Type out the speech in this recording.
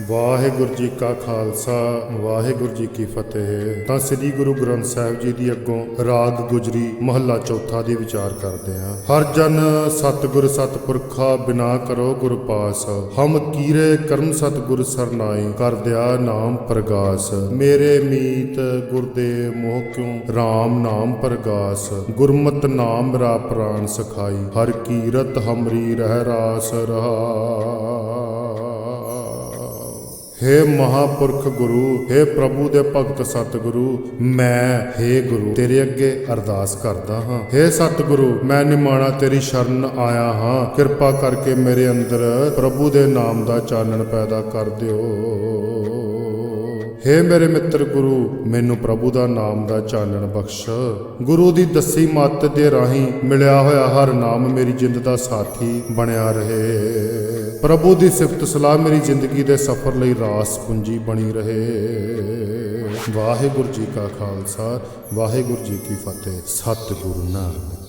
ਵਾਹਿਗੁਰੂ ਜੀ ਕਾ ਖਾਲਸਾ, ਵਾਹਿਗੁਰੂ ਜੀ ਕੀ ਫਤਿਹ। ਤਾਂ ਸ੍ਰੀ ਗੁਰੂ ਗ੍ਰੰਥ ਸਾਹਿਬ ਜੀ ਦੀ ਅੱਗੋਂ ਰਾਗ ਗੁਜਰੀ, ਮਹੱਲਾ ਚੌਥਾ ਦੀ ਵਿਚਾਰ ਕਰਦੇ ਹਾਂ। ਹਰ ਜਨ ਸਤਿਗੁਰ ਸਤਿਪੁਰਖਾ ਬਿਨਾ ਕਰੋ ਗੁਰ ਪਾਸ। ਹਮ ਕੀਰੇ ਕਰਮ ਸਤਿਗੁਰ ਸਰਨਾਈ ਕਰ ਦਿਆ ਨਾਮ ਪ੍ਰਗਾਸ। ਮੇਰੇ ਮੀਤ ਗੁਰਦੇਵ ਮੋਹ ਕਿਉ RAM ਨਾਮ ਪ੍ਰਗਾਸ? ਗੁਰਮਤ ਨਾਮ ਮੇਰਾ ਪ੍ਰਾਨ ਸਖਾਈ, ਹਰ ਕੀਰਤ ਹਮਰੀ ਰਹਿ ਰਾਸ ਰਹਾ। ਹੇ ਮਹਾਪੁਰਖ ਗੁਰੂ, ਹੇ ਪ੍ਰਭੂ ਦੇ ਭਗਤ ਸਤਿਗੁਰੂ, ਮੈਂ, ਹੇ ਗੁਰੂ, ਤੇਰੇ ਅੱਗੇ ਅਰਦਾਸ ਕਰਦਾ ਹਾਂ। ਹੇ ਸਤਿਗੁਰੂ, ਮੈਂ ਨਿਮਾਣਾ ਤੇਰੀ ਸ਼ਰਨ ਆਇਆ ਹਾਂ। ਕਿਰਪਾ ਕਰਕੇ ਮੇਰੇ ਅੰਦਰ ਪ੍ਰਭੂ ਦੇ ਨਾਮ ਦਾ ਚਾਨਣ ਪੈਦਾ ਕਰ ਦਿਓ। ਹੇ ਮੇਰੇ ਮਿੱਤਰ ਗੁਰੂ, ਮੈਨੂੰ ਪ੍ਰਭੂ ਦਾ ਨਾਮ ਦਾ ਚਾਨਣ ਬਖਸ਼। ਗੁਰੂ ਦੀ ਦੱਸੀ ਮੱਤ ਦੇ ਰਾਹੀਂ ਮਿਲਿਆ ਹੋਇਆ ਹਰ ਨਾਮ ਮੇਰੀ ਜਿੰਦ ਦਾ ਸਾਥੀ ਬਣਿਆ ਰਹੇ। ਪ੍ਰਭੂ ਦੀ ਸਿਫਤ ਸਲਾਹ ਮੇਰੀ ਜ਼ਿੰਦਗੀ ਦੇ ਸਫ਼ਰ ਲਈ ਰਾਸ ਪੂੰਜੀ ਬਣੀ ਰਹੇ। ਵਾਹਿਗੁਰੂ ਜੀ ਕਾ ਖਾਲਸਾ, ਵਾਹਿਗੁਰੂ ਜੀ ਕੀ ਫਤਿਹ। ਸਤਿਗੁਰੂ ਨਾਨਕ।